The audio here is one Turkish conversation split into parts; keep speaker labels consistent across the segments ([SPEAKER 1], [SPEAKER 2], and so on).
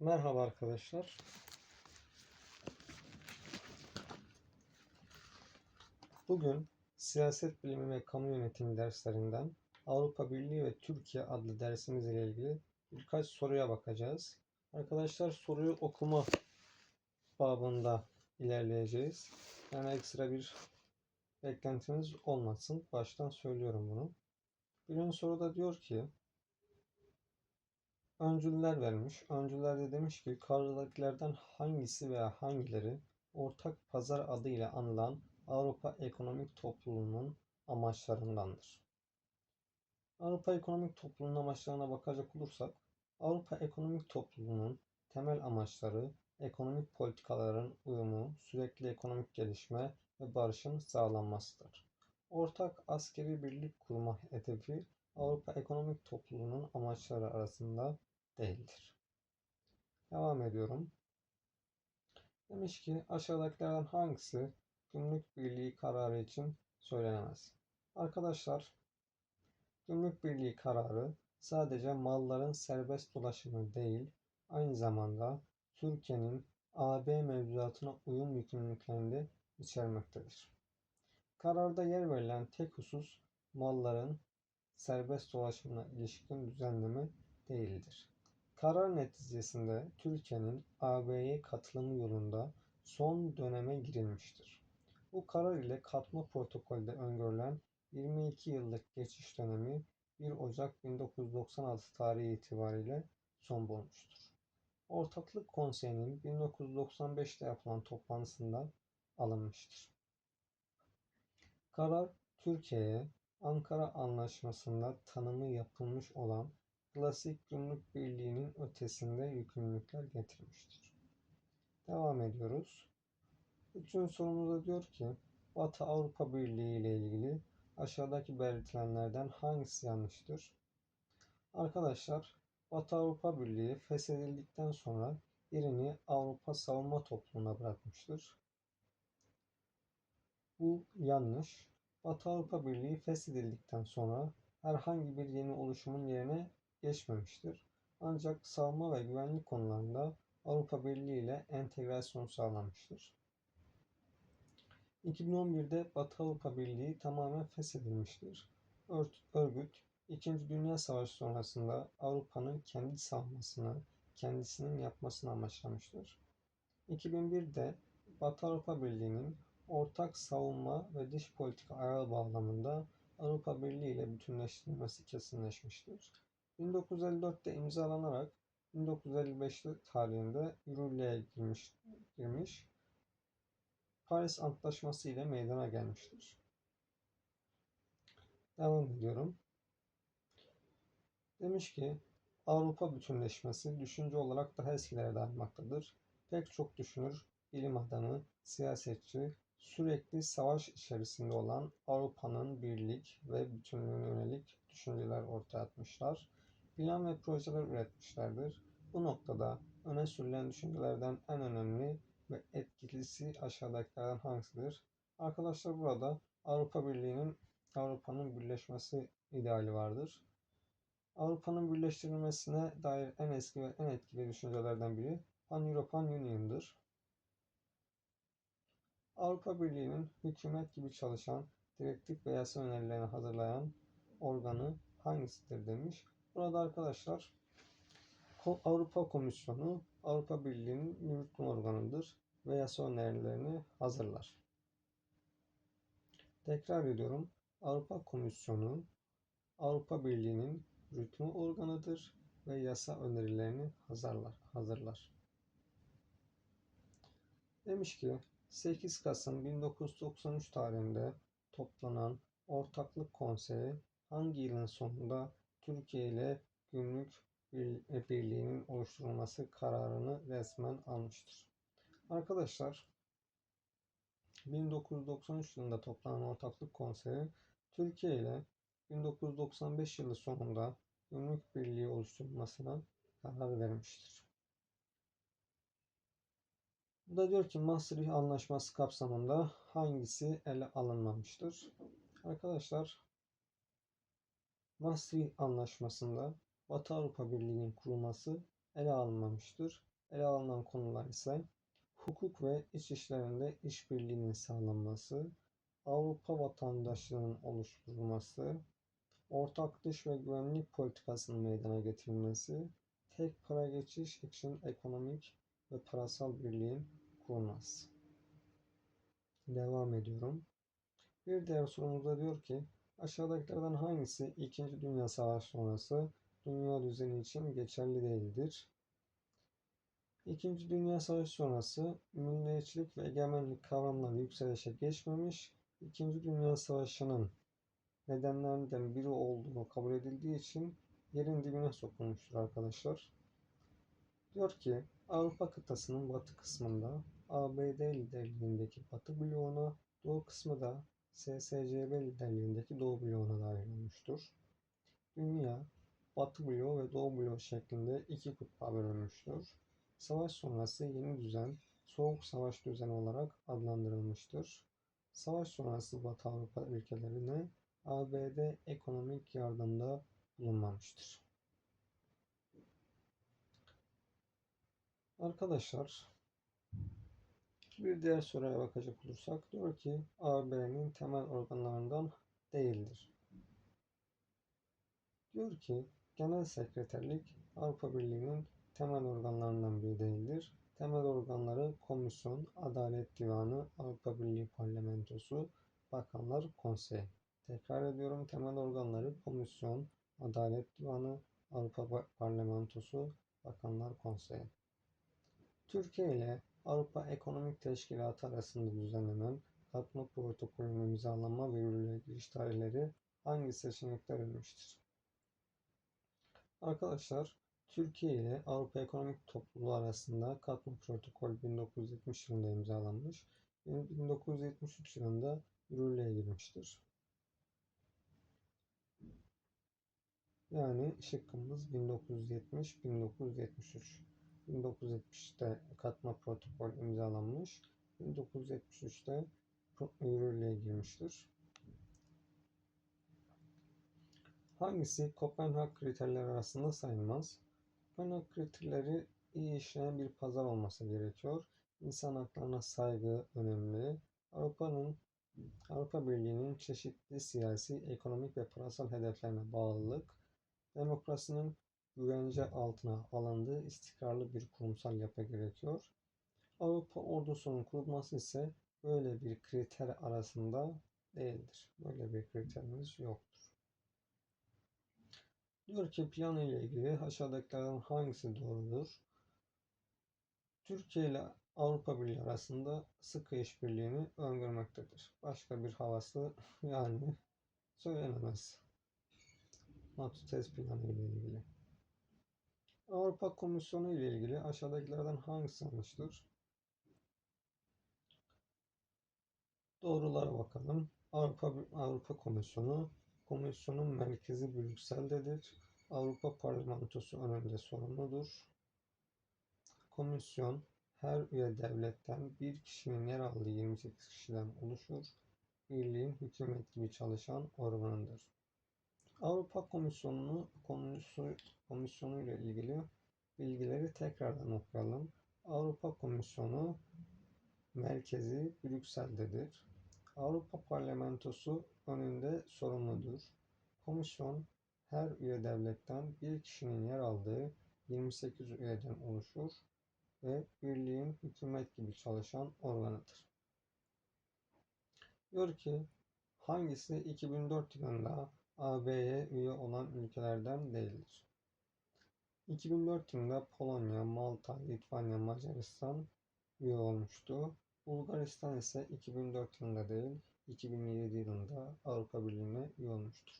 [SPEAKER 1] Merhaba arkadaşlar. Bugün siyaset bilimi ve kamu yönetimi derslerinden Avrupa Birliği ve Türkiye adlı dersimiz ile ilgili birkaç soruya bakacağız. Arkadaşlar soruyu okuma babında ilerleyeceğiz. Yani ekstra bir beklentiniz olmasın. Baştan söylüyorum bunu. Birinci soruda diyor ki öncüller vermiş. Öncüllerde demiş ki yukarıdakilerden hangisi veya hangileri ortak pazar adıyla anılan Avrupa Ekonomik Topluluğu'nun amaçlarındandır. Avrupa Ekonomik Topluluğu'nun amaçlarına bakacak olursak, Avrupa Ekonomik Topluluğu'nun temel amaçları ekonomik politikaların uyumu, sürekli ekonomik gelişme ve barışın sağlanmasıdır. Ortak askeri birlik kurma hedefi Avrupa Ekonomik Topluluğu'nun amaçları arasında değildir. Devam ediyorum. Demiş ki aşağıdakilerden hangisi gümrük birliği kararı için söylenemez? Arkadaşlar, gümrük birliği kararı sadece malların serbest dolaşımı değil, aynı zamanda Türkiye'nin AB mevzuatına uyum yükümlülüklerini de içermektedir. Kararda yer verilen tek husus malların serbest dolaşımına ilişkin düzenleme değildir. Karar neticesinde Türkiye'nin AB'ye katılımı yolunda son döneme girilmiştir. Bu karar ile katma protokolde öngörülen 22 yıllık geçiş dönemi 1 Ocak 1996 tarihi itibariyle son bulmuştur. Ortaklık Konseyi'nin 1995'te yapılan toplantısında alınmıştır. Karar Türkiye'ye Ankara Anlaşması'nda tanımı yapılmış olan klasik gümrük birliğinin ötesinde yükümlülükler getirmiştir. Devam ediyoruz. Üçüncü sorumuzda diyor ki Batı Avrupa Birliği ile ilgili aşağıdaki belirtilenlerden hangisi yanlıştır? Arkadaşlar Batı Avrupa Birliği feshedildikten sonra yerini Avrupa Savunma Topluluğu'na bırakmıştır. Bu yanlış. Batı Avrupa Birliği feshedildikten sonra herhangi bir yeni oluşumun yerine geçmemiştir. Ancak savunma ve güvenlik konularında Avrupa Birliği ile entegrasyon sağlanmıştır. 2011'de Batı Avrupa Birliği tamamen feshedilmiştir. Örgüt, İkinci Dünya Savaşı sonrasında Avrupa'nın kendi savunmasını kendisinin yapmasını amaçlamıştır. 2001'de Batı Avrupa Birliği'nin ortak savunma ve dış politika ayağı bağlamında Avrupa Birliği ile bütünleştirilmesi kesinleşmiştir. 1954'te imzalanarak 1955 tarihinde yürürlüğe girmiş, girmiş Paris Antlaşması ile meydana gelmiştir. Devam ediyorum. Demiş ki Avrupa bütünleşmesi düşünce olarak daha eskilere dayanmaktadır. Pek çok düşünür, bilim adamı, siyasetçi, sürekli savaş içerisinde olan Avrupa'nın birlik ve bütünlüğüne yönelik düşünceler ortaya atmışlar. Plan ve projeler üretmişlerdir. Bu noktada öne sürülen düşüncelerden en önemli ve etkilisi aşağıdakilerden hangisidir? Arkadaşlar burada Avrupa Birliği'nin Avrupa'nın birleşmesi ideali vardır. Avrupa'nın birleştirilmesine dair en eski ve en etkili düşüncelerden biri Pan-European Union'dır. Avrupa Birliği'nin hükümet gibi çalışan, direktif ve yasa önerilerini hazırlayan organı hangisidir demiş. Burada arkadaşlar Avrupa Komisyonu Avrupa Birliği'nin yürütme organıdır ve yasa önerilerini hazırlar. Tekrar ediyorum. Avrupa Komisyonu Avrupa Birliği'nin yürütme organıdır ve yasa önerilerini hazırlar. hazırlar. Demiş ki 8 Kasım 1993 tarihinde toplanan Ortaklık Konseyi hangi yılın sonunda Türkiye ile Gümrük Birliği'nin oluşturulması kararını resmen almıştır. Arkadaşlar 1993 yılında toplanan Ortaklık Konseyi Türkiye ile 1995 yılı sonunda Gümrük Birliği oluşturulmasına karar vermiştir. Bu da diyor ki Maastricht Anlaşması kapsamında hangisi ele alınmamıştır? Arkadaşlar Maastricht Anlaşması'nda Batı Avrupa Birliği'nin kurulması ele alınmamıştır. Ele alınan konular ise hukuk ve iç işlerinde işbirliğinin sağlanması, Avrupa vatandaşlığının oluşturulması, ortak dış ve güvenlik politikasının meydana getirilmesi, tek para geçiş için ekonomik ve parasal birliğin kurulması. Devam ediyorum. Bir diğer sorumuzda diyor ki, aşağıdakilerden hangisi 2. Dünya Savaşı sonrası dünya düzeni için geçerli değildir? İkinci Dünya Savaşı sonrası milliyetçilik ve egemenlik kavramları yükselişe geçmemiş, İkinci Dünya Savaşı'nın nedenlerinden biri olduğunu kabul edildiği için yerin dibine sokulmuştur arkadaşlar. Diyor ki Avrupa kıtasının batı kısmında ABD liderliğindeki batı bloğuna, doğu kısmı da SSCB liderliğindeki doğu bloğuna dahil olmuştur. Dünya batı bloğu ve doğu bloğu şeklinde iki kutba bölünmüştür. Savaş sonrası yeni düzen Soğuk Savaş düzeni olarak adlandırılmıştır. Savaş sonrası Batı Avrupa ülkelerine ABD ekonomik yardımda bulunmamıştır. Arkadaşlar bir diğer soruya bakacak olursak diyor ki AB'nin temel organlarından değildir. Diyor ki genel sekreterlik Avrupa Birliği'nin temel organlarından biri değildir. Temel organları Komisyon, Adalet Divanı, Avrupa Birliği Parlamentosu, Bakanlar Konseyi. Tekrar ediyorum temel organları Komisyon, Adalet Divanı, Avrupa Parlamentosu, Bakanlar Konseyi. Türkiye ile Avrupa Ekonomik Teşkilatı arasında düzenlenen katma protokolünün imzalanma ve yürürlüğe tarihleri hangi seçenekler verilmiştir? Arkadaşlar Türkiye ile Avrupa Ekonomik Topluluğu arasında Katma Protokol 1970 yılında imzalanmış ve 1973 yılında yürürlüğe girmiştir. Yani şıkkımız 1970-1973. 1970'te katma protokol imzalanmış. 1973'te yürürlüğe girmiştir. Hangisi Kopenhag kriterleri arasında sayılmaz? Kopenhag kriterleri iyi işleyen bir pazar olması gerekiyor. İnsan haklarına saygı önemli. Avrupa'nın Avrupa Birliği'nin çeşitli siyasi, ekonomik ve parasal hedeflerine bağlılık, demokrasinin güvence altına alındığı istikrarlı bir kurumsal yapı gerekiyor. Avrupa ordusunun kurulması ise böyle bir kriter arasında değildir. Böyle bir kriterimiz yoktur. Diyor ki piyano ile ilgili aşağıdakilerden hangisi doğrudur? Türkiye ile Avrupa Birliği arasında sıkı işbirliğini öngörmektedir. Başka bir havası yani söylenemez. NATO test planı ile ilgili. Avrupa Komisyonu ile ilgili aşağıdakilerden hangisi yanlıştır? Doğrulara bakalım. Avrupa Avrupa Komisyonu Komisyonun merkezi Brüksel'dedir. Avrupa Parlamentosu önünde sorumludur. Komisyon her üye devletten bir kişinin yer aldığı 28 kişiden oluşur. Birliğin hükümet gibi çalışan organıdır. Avrupa Komisyonu Komisyonu ile ilgili bilgileri tekrardan okuyalım. Avrupa Komisyonu merkezi Brüksel'dedir. Avrupa Parlamentosu önünde sorumludur. Komisyon her üye devletten bir kişinin yer aldığı 28 üyeden oluşur ve birliğin hükümet gibi çalışan organıdır. Diyor ki hangisi 2004 yılında AB'ye üye olan ülkelerden değildir? 2004 yılında Polonya, Malta, Litvanya, Macaristan üye olmuştu. Bulgaristan ise 2004 yılında değil, 2007 yılında Avrupa Birliği'ne üye olmuştur.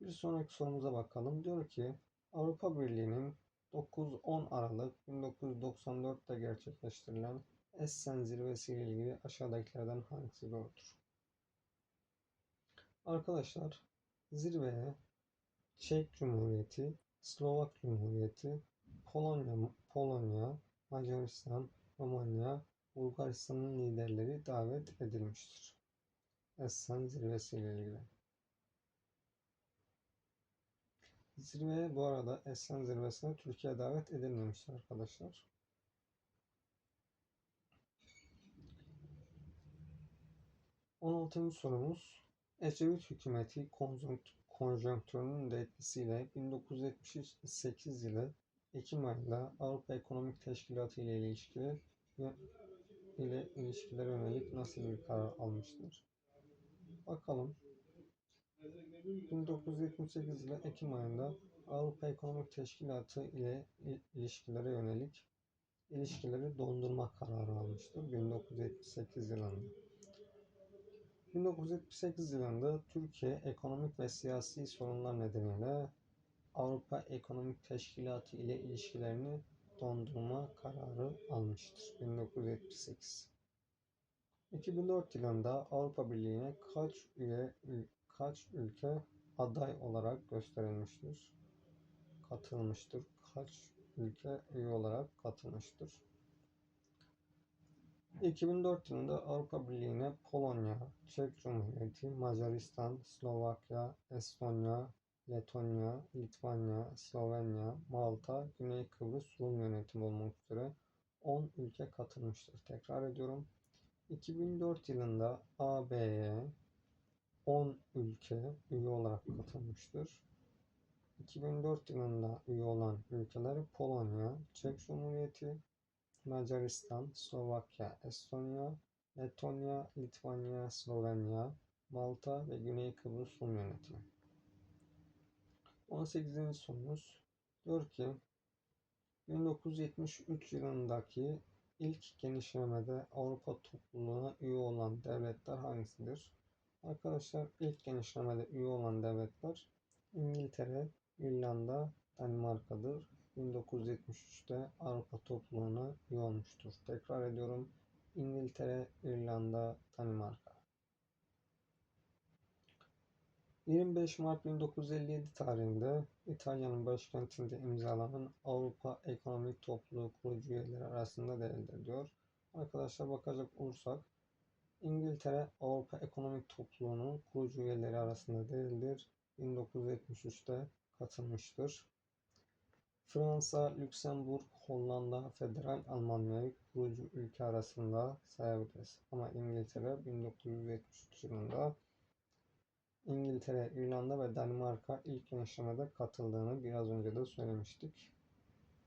[SPEAKER 1] Bir sonraki sorumuza bakalım. Diyor ki Avrupa Birliği'nin 9-10 Aralık 1994'te gerçekleştirilen Essen zirvesi ile ilgili aşağıdakilerden hangisi doğrudur? Arkadaşlar zirveye Çek Cumhuriyeti, Slovak Cumhuriyeti, Polonya, Polonya, Macaristan, Romanya, Bulgaristan'ın liderleri davet edilmiştir. Essen zirvesi ile ilgili. Zirveye bu arada Esen zirvesine Türkiye davet edilmemiştir arkadaşlar. On altıncı sorumuz Ecevit hükümeti konjonkt- konjonktürünün de etkisiyle 1978 yılı Ekim ayında Avrupa Ekonomik Teşkilatı ile ilişkili ile ilişkilere yönelik nasıl bir karar almıştır? Bakalım. 1978 yılı Ekim ayında Avrupa Ekonomik Teşkilatı ile il- ilişkilere yönelik ilişkileri dondurma kararı almıştır 1978 yılında. 1978 yılında Türkiye ekonomik ve siyasi sorunlar nedeniyle Avrupa Ekonomik Teşkilatı ile ilişkilerini dondurma kararı almıştır 1978. 2004 yılında Avrupa Birliği'ne kaç üye kaç ülke aday olarak gösterilmiştir? Katılmıştır. Kaç ülke üye olarak katılmıştır? 2004 yılında Avrupa Birliği'ne Polonya, Çek Cumhuriyeti, Macaristan, Slovakya, Estonya, Letonya, Litvanya, Slovenya, Malta, Güney Kıbrıs Rum yönetimi olmak üzere 10 ülke katılmıştır. Tekrar ediyorum. 2004 yılında AB'ye 10 ülke üye olarak katılmıştır. 2004 yılında üye olan ülkeler Polonya, Çek Cumhuriyeti, Macaristan, Slovakya, Estonya, Letonya, Litvanya, Slovenya, Malta ve Güney Kıbrıs Rum yönetimi. 18. sorumuz diyor ki 1973 yılındaki ilk genişlemede Avrupa topluluğuna üye olan devletler hangisidir? Arkadaşlar ilk genişlemede üye olan devletler İngiltere, İrlanda, Danimarka'dır. 1973'te Avrupa topluluğuna üye olmuştur. Tekrar ediyorum. İngiltere, İrlanda, Danimarka. 25 Mart 1957 tarihinde İtalya'nın başkentinde imzalanan Avrupa Ekonomik Topluluğu kurucu üyeleri arasında değildir diyor. Arkadaşlar bakacak olursak İngiltere Avrupa Ekonomik Topluluğu'nun kurucu üyeleri arasında değildir. 1973'te katılmıştır. Fransa, Lüksemburg, Hollanda, Federal Almanya'yı kurucu ülke arasında sayabiliriz. Ama İngiltere 1973 yılında İngiltere, İrlanda ve Danimarka ilk genişlemede katıldığını biraz önce de söylemiştik.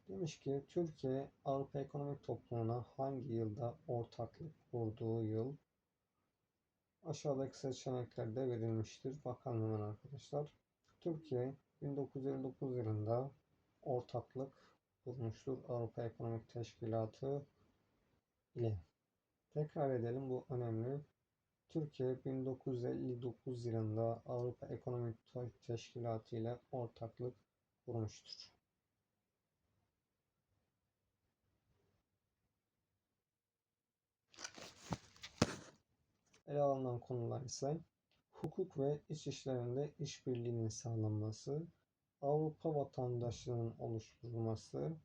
[SPEAKER 1] Demiş ki Türkiye Avrupa Ekonomik Topluluğu'na hangi yılda ortaklık kurduğu yıl aşağıdaki seçeneklerde verilmiştir. Bakalım hemen arkadaşlar. Türkiye 1959 yılında ortaklık kurmuştur Avrupa Ekonomik Teşkilatı ile. Tekrar edelim bu önemli. Türkiye 1959 yılında Avrupa Ekonomik Teşkilatı ile ortaklık kurmuştur. Ele alınan konular ise hukuk ve iç işlerinde işbirliğinin sağlanması, Avrupa vatandaşlığının oluşturulması,